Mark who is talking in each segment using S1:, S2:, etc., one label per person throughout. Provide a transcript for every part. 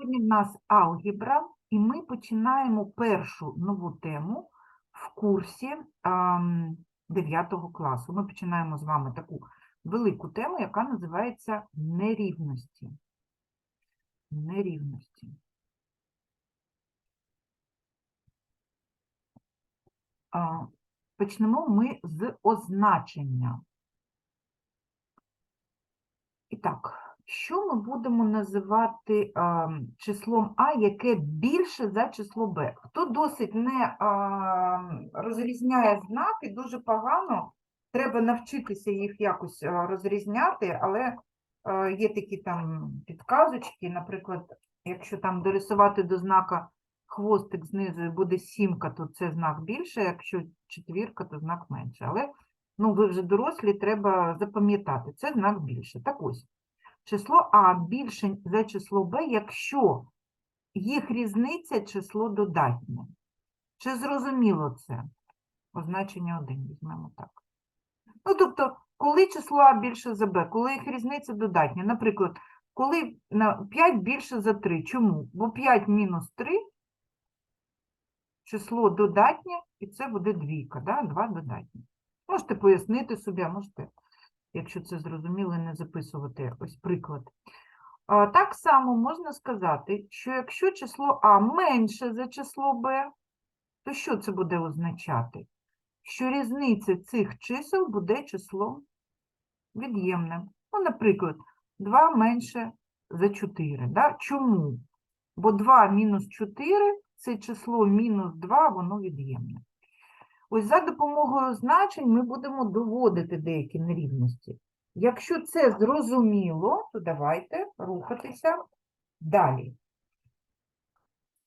S1: Сьогодні в нас алгебра, і ми починаємо першу нову тему в курсі 9 класу. Ми починаємо з вами таку велику тему, яка називається нерівності. Нерівності. Почнемо ми з означення. І так, що ми будемо називати а, числом А, яке більше за число Б? Хто досить не а, розрізняє знаки, дуже погано, треба навчитися їх якось розрізняти, але а, є такі там підказочки, наприклад, якщо там дорисувати до знака хвостик знизу і буде сімка, то це знак більше, якщо четвірка, то знак менше. Але ну, ви вже дорослі, треба запам'ятати, це знак більше. Так ось. Число А більше за число Б, якщо їх різниця число додатнє. Чи зрозуміло це? Означення 1 візьмемо так. Ну, тобто, коли число А більше за Б, коли їх різниця додатня. Наприклад, коли 5 більше за 3. Чому? Бо 5 мінус 3 число додатнє, і це буде двійка, да? 2 додатні. Можете пояснити собі, можете якщо це зрозуміло, не записувати ось приклад. Так само можна сказати, що якщо число А менше за число Б, то що це буде означати? Що різниця цих чисел буде числом від'ємним. Ну, наприклад, 2 менше за 4. Да? Чому? Бо 2 мінус 4 це число мінус 2, воно від'ємне. Ось за допомогою значень ми будемо доводити деякі нерівності. Якщо це зрозуміло, то давайте рухатися далі.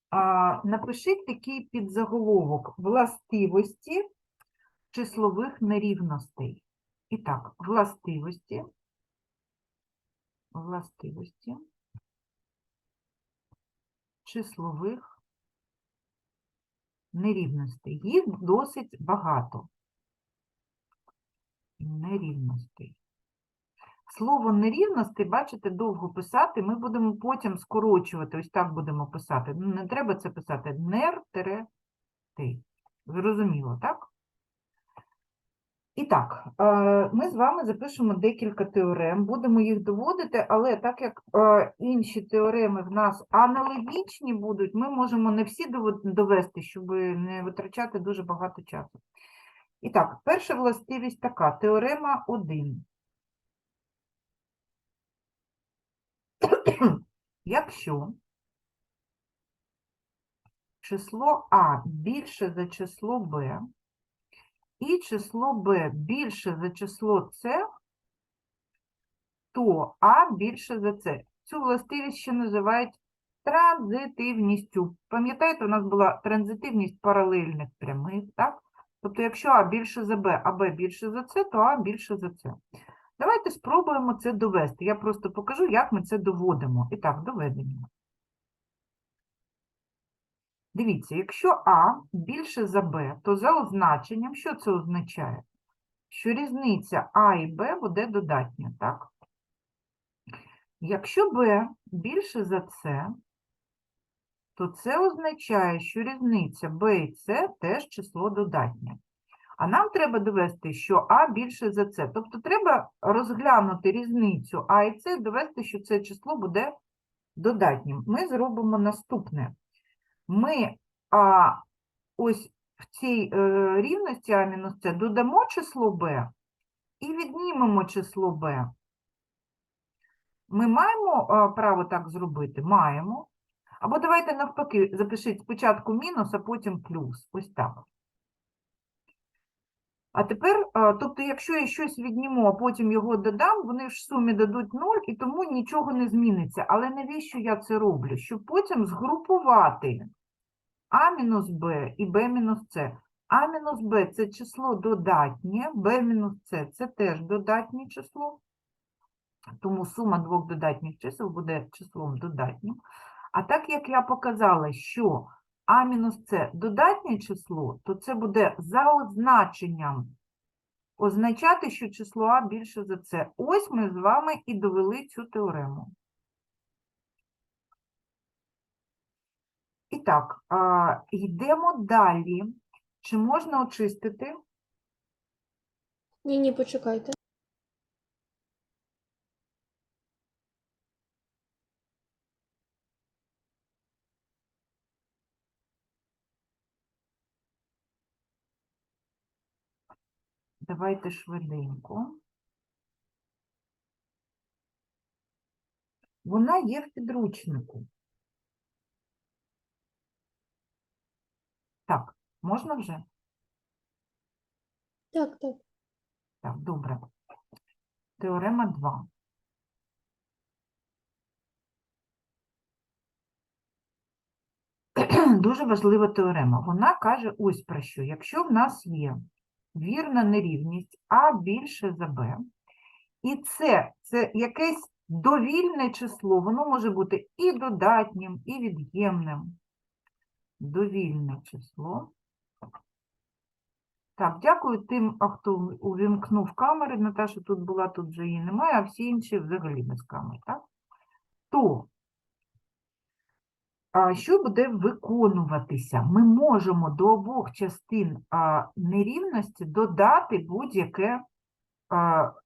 S1: А, напишіть такий підзаголовок властивості числових нерівностей. І так, властивості, властивості числових нерівностей. Їх досить багато. Нерівностей. Слово нерівностей, бачите, довго писати, ми будемо потім скорочувати, ось так будемо писати. Ну, Не треба це писати нер-ти. Зрозуміло, так? І так, е, ми з вами запишемо декілька теорем, будемо їх доводити, але так як е, інші теореми в нас аналогічні будуть, ми можемо не всі довести, щоб не витрачати дуже багато часу. І так, перша властивість така, теорема 1. Якщо число А більше за число Б, і число b більше за число c, то А більше за С. Цю властивість ще називають транзитивністю. Пам'ятаєте, у нас була транзитивність паралельних прямих, так? Тобто, якщо А більше за Б, а Б більше за С, то А більше за С. Давайте спробуємо це довести. Я просто покажу, як ми це доводимо. І так, доведення. Дивіться, якщо А більше за Б, то за означенням, що це означає? Що різниця А і Б буде додатня, так? Якщо Б більше за С, то це означає, що різниця Б і С теж число додатнє. А нам треба довести, що А більше за С. Тобто треба розглянути різницю А і С, довести, що це число буде додатнім. Ми зробимо наступне ми а, ось в цій е, рівності А мінус С додамо число b і віднімемо число b. Ми маємо а, право так зробити? Маємо. Або давайте навпаки, запишіть спочатку мінус, а потім плюс. Ось так. А тепер, тобто, якщо я щось відніму, а потім його додам, вони в сумі дадуть 0, і тому нічого не зміниться. Але навіщо я це роблю? Щоб потім згрупувати а мінус Б і Б мінус С. А мінус Б – це число додатнє, Б мінус С – це теж додатнє число, тому сума двох додатніх чисел буде числом додатнім. А так як я показала, що А мінус С додатнє число, то це буде за означенням означати, що число А більше за С. Ось ми з вами і довели цю теорему. І так, йдемо далі. Чи можна очистити?
S2: Ні, ні, почекайте.
S1: Давайте швиденько. Вона є в підручнику. Так, можна вже?
S2: Так, так.
S1: Так, добре. Теорема 2. Дуже важлива теорема. Вона каже ось про що. Якщо в нас є вірна нерівність А більше за Б, і це, це якесь довільне число, воно може бути і додатнім, і від'ємним. Довільне число. Так, дякую тим, хто увімкнув камери. Наташа тут була, тут вже її немає, а всі інші взагалі без камер, так? То, що буде виконуватися? Ми можемо до обох частин нерівності додати будь-яке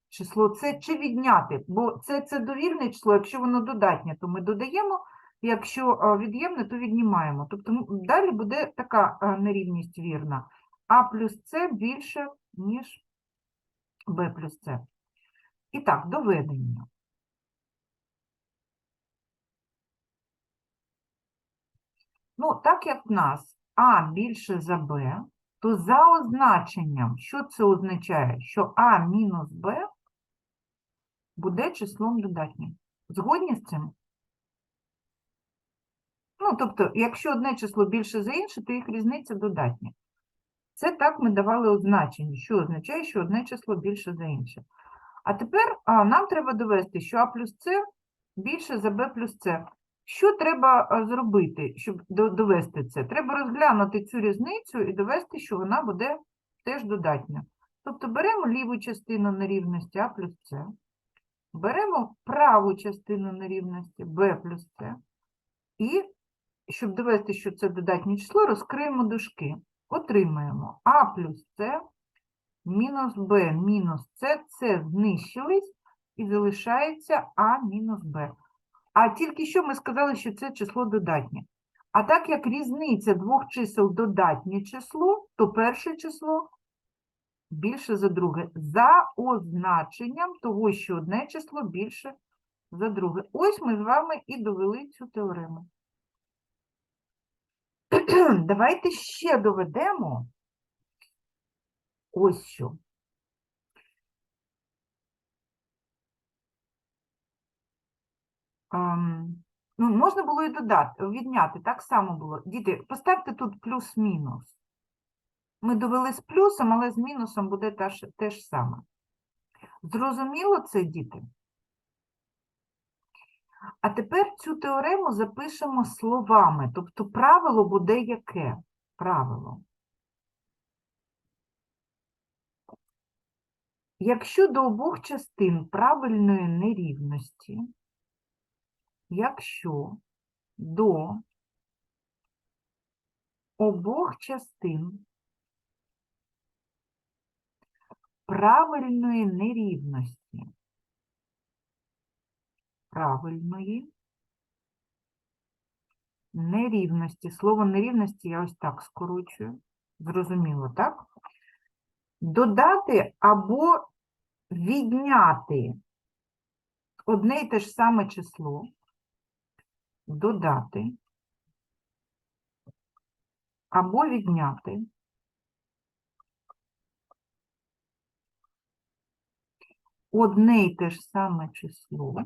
S1: число це чи відняти, бо це, це довільне число, якщо воно додатнє, то ми додаємо, якщо від'ємне, то віднімаємо. Тобто далі буде така нерівність вірна. А плюс С більше, ніж Б плюс С. І так, доведення. Ну, так як в нас А більше за Б, то за означенням, що це означає? Що А мінус Б буде числом додатнім. Згодні з цим? Ну, тобто, якщо одне число більше за інше, то їх різниця додатня. Це так ми давали означення, що означає, що одне число більше за інше. А тепер а, нам треба довести, що А плюс С більше за Б плюс С. Що треба зробити, щоб довести це? Треба розглянути цю різницю і довести, що вона буде теж додатня. Тобто беремо ліву частину нерівності А плюс С, беремо праву частину нерівності Б плюс С, і, щоб довести, що це додатнє число, розкриємо дужки. Отримаємо А плюс С мінус Б мінус С, С знищились і залишається А мінус Б. А тільки що ми сказали, що це число додатнє. А так як різниця двох чисел додатнє число, то перше число більше за друге. За означенням того, що одне число більше за друге. Ось ми з вами і довели цю теорему. Давайте ще доведемо ось що. Ну, можна було і додати, відняти, так само було. Діти, поставте тут плюс-мінус. Ми довели з плюсом, але з мінусом буде те ж, те ж саме. Зрозуміло це, діти? А тепер цю теорему запишемо словами. Тобто правило буде яке? Правило. Якщо до обох частин правильної нерівності, якщо до обох частин правильної нерівності, правильної нерівності, слово нерівності я ось так скорочую, зрозуміло, так? Додати або відняти одне і те ж саме число, додати або відняти. Одне і те ж саме число,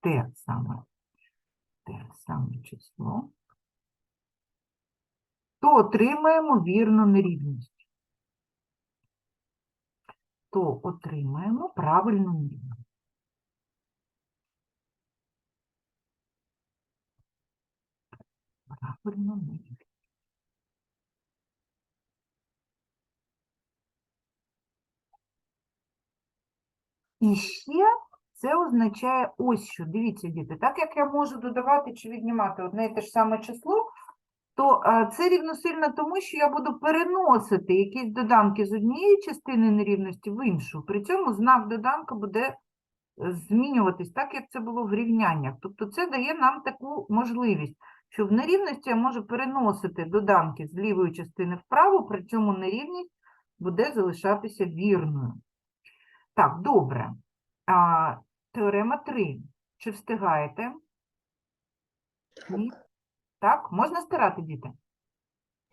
S1: те саме, те саме число, то отримаємо вірну нерівність. То отримаємо правильну нерівність. Правильну нерівність. І ще це означає ось що. Дивіться, діти, так як я можу додавати чи віднімати одне і те ж саме число, то е, це рівносильно тому, що я буду переносити якісь доданки з однієї частини нерівності в іншу. При цьому знак доданка буде е, змінюватись так, як це було в рівняннях. Тобто це дає нам таку можливість, що в нерівності я можу переносити доданки з лівої частини вправо, при цьому нерівність буде залишатися вірною. Так, добре. А, теорема 3. Чи встигаєте? Ні? Так, можна стирати, діти?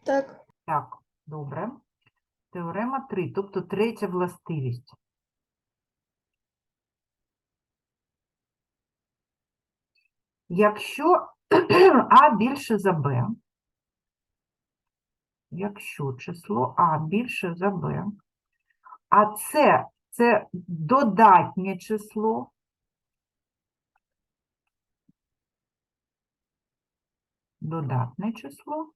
S2: Так.
S1: Так, добре. Теорема 3, тобто третя властивість. Якщо А більше за Б, якщо число А більше за Б, а це, це додатнє число, додатне число,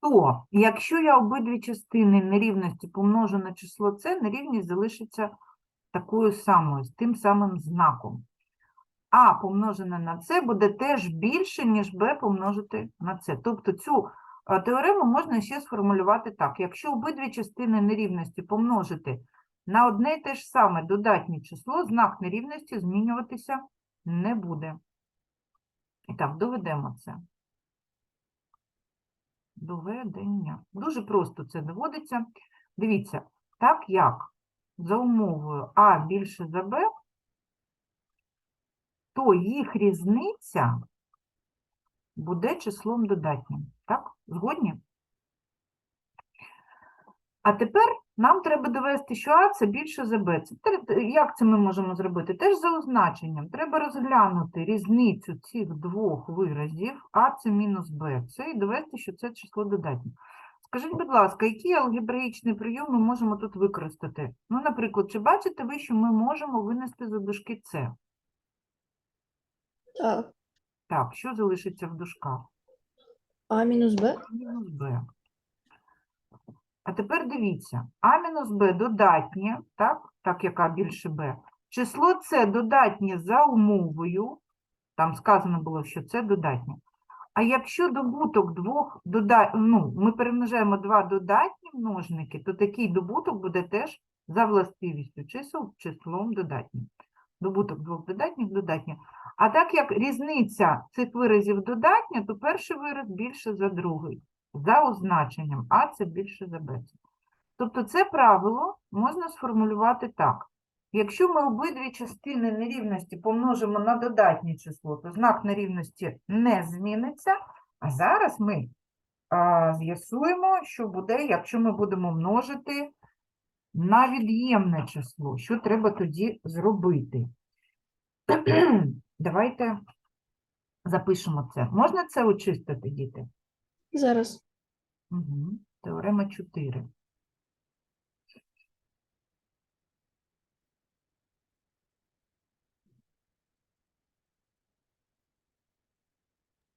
S1: то якщо я обидві частини нерівності помножу на число С, нерівність залишиться такою самою, з тим самим знаком. А помножене на С буде теж більше, ніж Б помножити на С. Тобто цю е, теорему можна ще сформулювати так. Якщо обидві частини нерівності помножити на одне і те ж саме додатнє число, знак нерівності змінюватися не буде. Так, доведемо це. Доведення. Дуже просто це доводиться. Дивіться, так як за умовою А більше за Б, то їх різниця буде числом додатнім. Так? Згодні? А тепер нам треба довести, що А це більше за Б. Як це ми можемо зробити? Теж за означенням. Треба розглянути різницю цих двох виразів, А це мінус Б, це і довести, що це число додатнє. Скажіть, будь ласка, який алгебраїчний прийом ми можемо тут використати? Ну, наприклад, чи бачите ви, що ми можемо винести за дужки С?
S2: Так.
S1: Так, що залишиться в дужках?
S2: А мінус Б.
S1: мінус Б. А тепер дивіться, А мінус Б додатнє, так, так як А більше Б. Число С додатнє за умовою, там сказано було, що це додатнє. А якщо добуток двох дода... ну, ми перемножаємо два додатні множники, то такий добуток буде теж за властивістю чисел числом додатнім. Добуток двох додатніх додатнє. А так як різниця цих виразів додатня, то перший вираз більше за другий, за означенням, а це більше за Б. Тобто це правило можна сформулювати так. Якщо ми обидві частини нерівності помножимо на додатнє число, то знак нерівності не зміниться. А зараз ми з'ясуємо, що буде, якщо ми будемо множити на від'ємне число. Що треба тоді зробити? Давайте запишемо це. Можна це очистити, діти?
S2: Зараз.
S1: Угу. Теорема 4.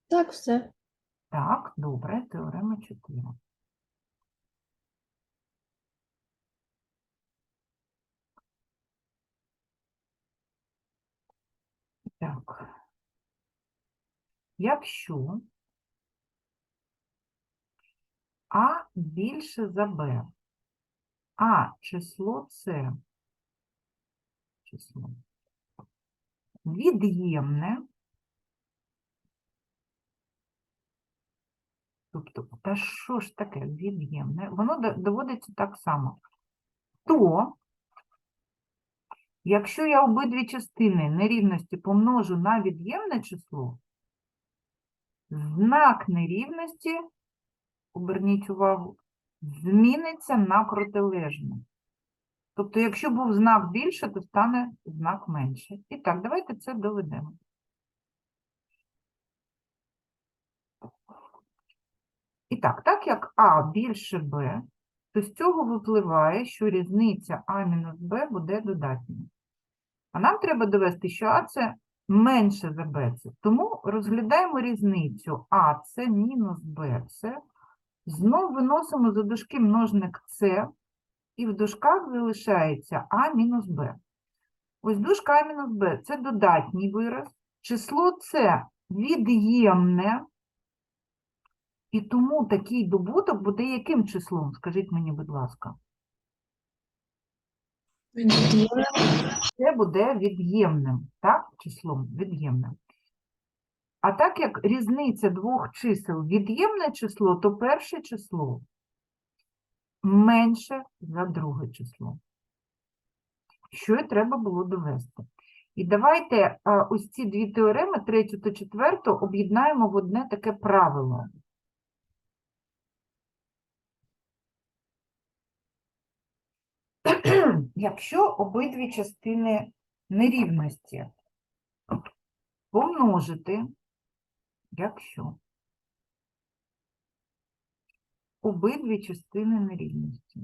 S2: Так, все.
S1: Так, добре, теорема 4. Так. Якщо А більше за Б, а число С, число від'ємне, Тобто, та що ж таке від'ємне? Воно доводиться так само. То, якщо я обидві частини нерівності помножу на від'ємне число, знак нерівності, оберніть увагу, зміниться на протилежне. Тобто, якщо був знак більше, то стане знак менше. І так, давайте це доведемо. І так, так як А більше Б, то з цього випливає, що різниця А мінус Б буде додатньою. А нам треба довести, що А це менше за Б. Тому розглядаємо різницю А це мінус Б це. Знов виносимо за дужки множник С і в дужках залишається А мінус Б. Ось дужка А мінус Б – це додатній вираз. Число це від'ємне, і тому такий добуток буде яким числом? Скажіть мені, будь ласка. Це буде від'ємним, так? Числом від'ємним. А так як різниця двох чисел від'ємне число, то перше число менше за друге число. Що і треба було довести. І давайте а, ось ці дві теореми, третю та четверту, об'єднаємо в одне таке правило. Якщо обидві частини нерівності помножити, якщо обидві частини нерівності.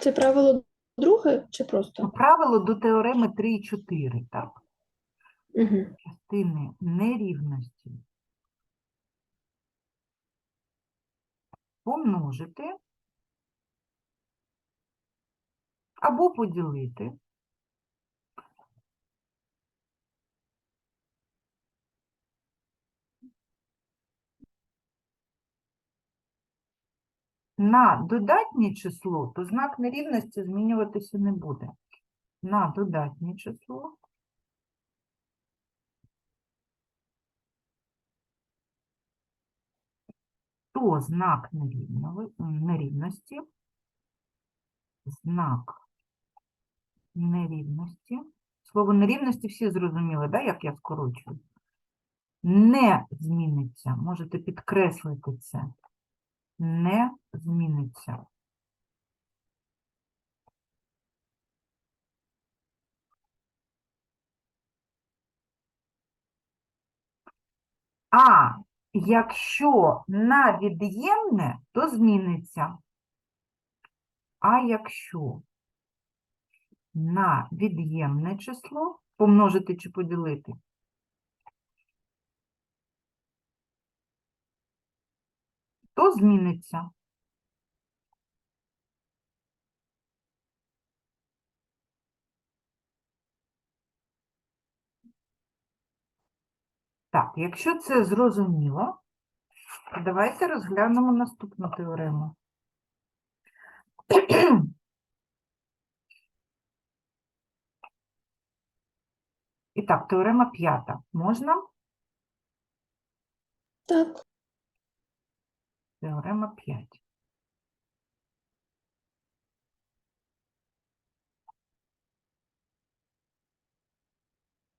S2: Це правило друге чи
S1: Ну,
S2: просто?
S1: Правило до теореми 3 і 4, так?
S2: Угу.
S1: Частини нерівності помножити або поділити на додатнє число, то знак нерівності змінюватися не буде. На додатнє число то знак нерівності, знак нерівності, слово нерівності всі зрозуміли, да, як я скорочую? Не зміниться, можете підкреслити це. Не зміниться. А якщо на від'ємне, то зміниться. А якщо на від'ємне число помножити чи поділити, то зміниться. Так, якщо це зрозуміло, давайте розглянемо наступну теорему. І так, теорема п'ята. Можна?
S2: Так.
S1: Теорема 5.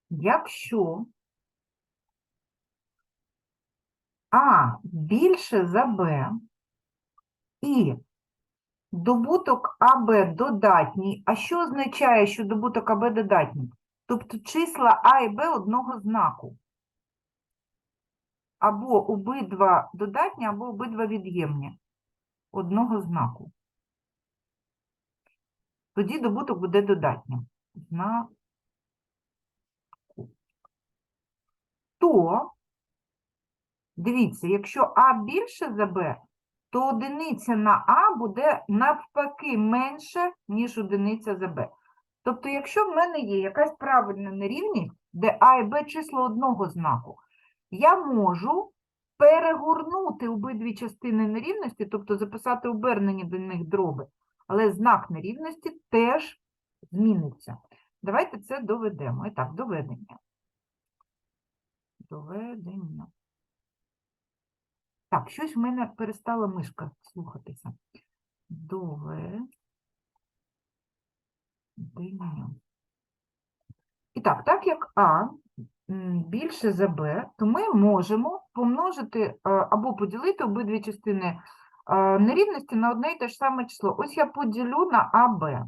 S1: Якщо А більше за Б і добуток АБ додатній, а що означає, що добуток АБ додатній? Тобто числа А і Б одного знаку. Або обидва додатні, або обидва від'ємні одного знаку. Тоді добуток буде додатнім. Знаку. То, дивіться, якщо А більше за Б, то одиниця на А буде навпаки менше, ніж одиниця за Б. Тобто, якщо в мене є якась правильна нерівність, де А і Б число одного знаку, я можу перегорнути обидві частини нерівності, тобто записати обернені до них дроби, але знак нерівності теж зміниться. Давайте це доведемо. І так, доведення. Доведення. Так, щось в мене перестала мишка слухатися. Доведення. І так, так як А більше за Б, то ми можемо помножити е, або поділити обидві частини е, нерівності на одне і те ж саме число. Ось я поділю на АБ.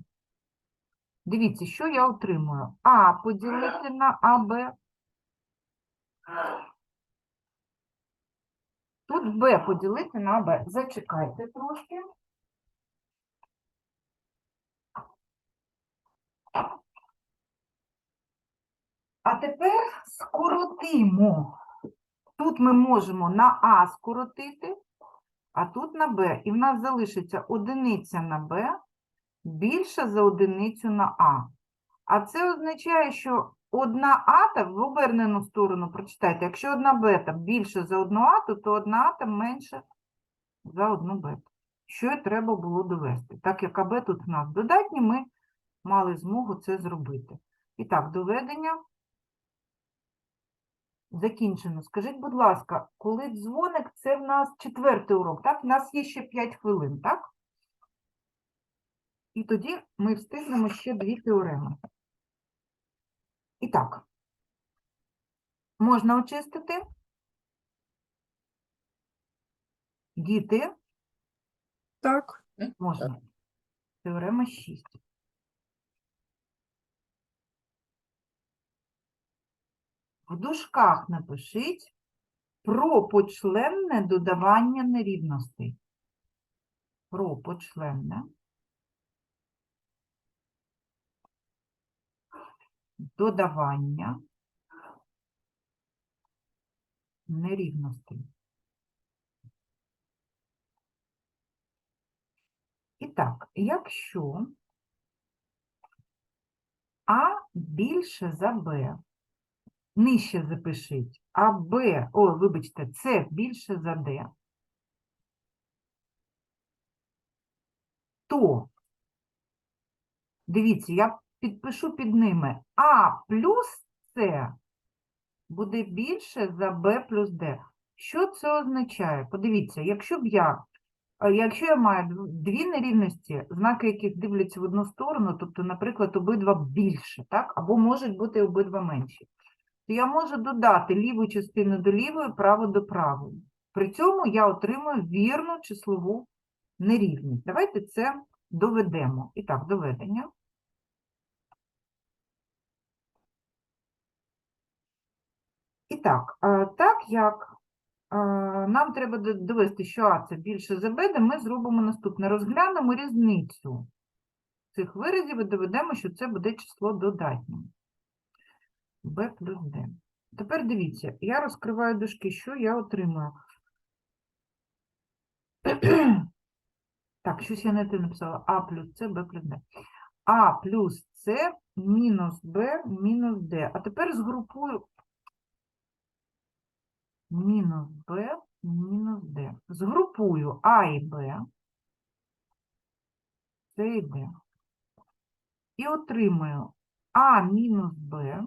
S1: Дивіться, що я отримую. А поділити на АБ. Тут Б поділити на Б. Зачекайте трошки. А тепер скоротимо. Тут ми можемо на А скоротити, а тут на b. І в нас залишиться одиниця на b більша за одиницю на а. А це означає, що одна ата в обернену сторону, прочитайте, якщо одна бета більше за одну ату, то одна ата менше за одну бету. Що і треба було довести. Так як АБ тут в нас додатні, ми мали змогу це зробити. І так, доведення закінчено. Скажіть, будь ласка, коли дзвоник, це в нас четвертий урок, так? У нас є ще 5 хвилин, так? І тоді ми встигнемо ще дві теореми. І так, можна очистити. Діти,
S3: Так.
S1: можна. Теорема 6. В дужках напишіть про почленне додавання нерівностей. Про почленне додавання нерівностей. І так, якщо А більше за Б, нижче запишіть, а Б, о, вибачте, С більше за Д, то, дивіться, я підпишу під ними А плюс С буде більше за Б плюс Д. Що це означає? Подивіться, якщо б я Якщо я маю дві нерівності, знаки яких дивляться в одну сторону, тобто, наприклад, обидва більше, так? або можуть бути обидва менші, то я можу додати ліву частину до лівої, праву до правої. При цьому я отримую вірну числову нерівність. Давайте це доведемо. І так, доведення. І так, так як нам треба довести, що А це більше за Б, ми зробимо наступне. Розглянемо різницю цих виразів і доведемо, що це буде число додатнє. Б плюс Д. Тепер дивіться, я розкриваю дужки, що я отримую. Так, щось я не те написала. А плюс С, Б плюс Д. А плюс С мінус Б мінус Д. А тепер згрупую мінус Б мінус Д. Згрупую А і Б, С і Д. І отримую А мінус Б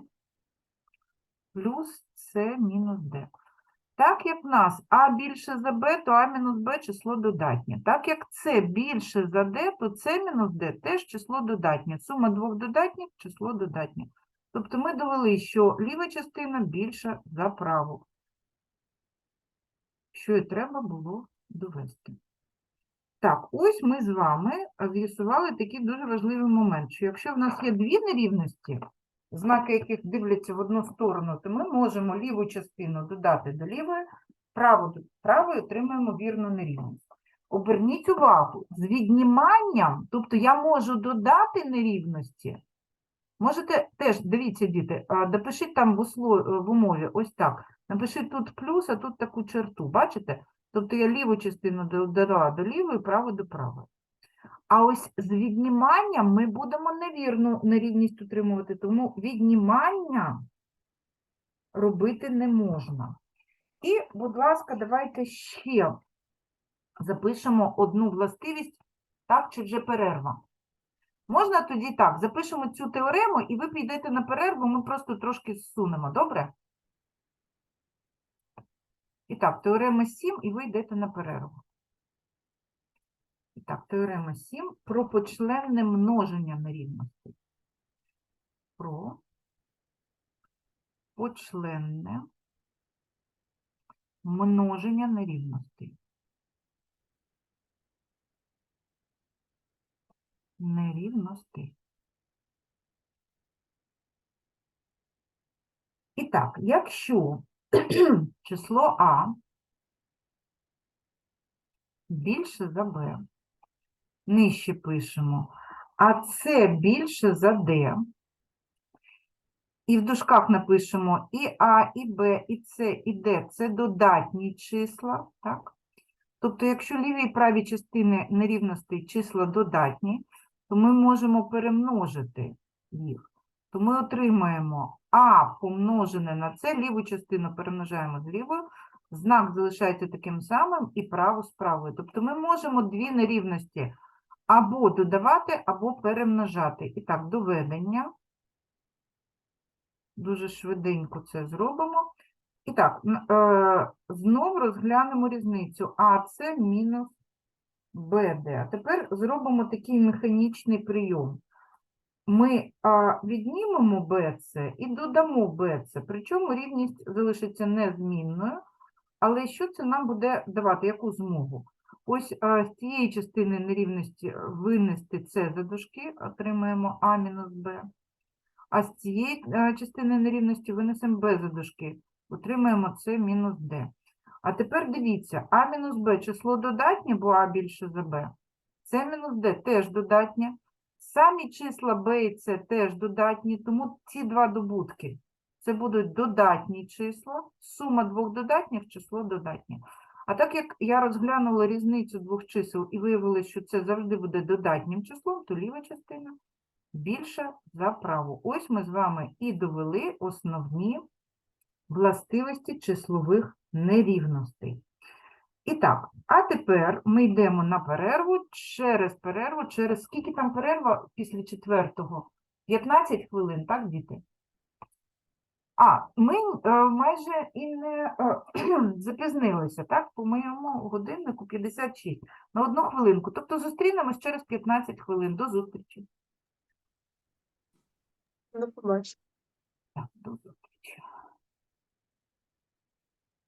S1: плюс С мінус Д. Так як в нас А більше за Б, то А мінус Б число додатнє. Так як С більше за Д, то С мінус Д теж число додатнє. Сума двох додатніх – число додатнє. Тобто ми довели, що ліва частина більша за праву що і треба було довести. Так, ось ми з вами з'ясували такий дуже важливий момент, що якщо в нас є дві нерівності, знаки яких дивляться в одну сторону, то ми можемо ліву частину додати до лівої, праву до правої, отримаємо вірну нерівність. Оберніть увагу, з відніманням, тобто я можу додати нерівності, можете теж, дивіться, діти, допишіть там в, усло- в умові ось так. Напиши тут плюс, а тут таку черту, бачите? Тобто я ліву частину додала до лівої, праву до правої. А ось з відніманням ми будемо невірну нерівність утримувати, тому віднімання робити не можна. І, будь ласка, давайте ще запишемо одну властивість, так, чи вже перерва. Можна тоді так, запишемо цю теорему, і ви підете на перерву, ми просто трошки зсунемо, добре? І так, теорема 7, і ви йдете на перерву. Так, теорема 7 про почленне множення нерівностей. Про почленне множення нерівностей. Нерівностей. І так, якщо число А більше за Б, нижче пишемо, а С більше за Д, і в дужках напишемо і А, і Б, і С, і Д – це додатні числа, так? Тобто, якщо ліві і праві частини нерівностей числа додатні, то ми можемо перемножити їх. То ми отримаємо А помножене на С, ліву частину перемножаємо з лівою, знак залишається таким самим і праву з правою. Тобто ми можемо дві нерівності або додавати, або перемножати. І так, доведення. Дуже швиденько це зробимо. І так, е, знов розглянемо різницю АЦ мінус БД. А тепер зробимо такий механічний прийом. Ми віднімемо БЦ і додамо БЦ, причому рівність залишиться незмінною. Але що це нам буде давати? Яку змогу? Ось з цієї частини нерівності е, винести С за дужки, отримаємо А мінус Б. А з цієї е, частини нерівності винесемо Б за дужки, отримаємо С мінус Д. А тепер дивіться, А мінус Б число додатнє, бо А більше за Б. С мінус Д теж додатнє. Самі числа Б і С теж додатні, тому ці два добутки це будуть додатні числа, сума двох додатніх число додатнє. А так як я розглянула різницю двох чисел і виявилося, що це завжди буде додатнім числом, то ліва частина більша за праву. Ось ми з вами і довели основні властивості числових нерівностей. І так, а тепер ми йдемо на перерву через перерву, через скільки там перерва після четвертого? 15 хвилин, так, діти? А, ми е, майже і не е, запізнилися, так? По моєму годиннику 56. На одну хвилинку. Тобто зустрінемось через 15 хвилин. До зустрічі.
S3: До побачення.
S1: Так, до зустрічі.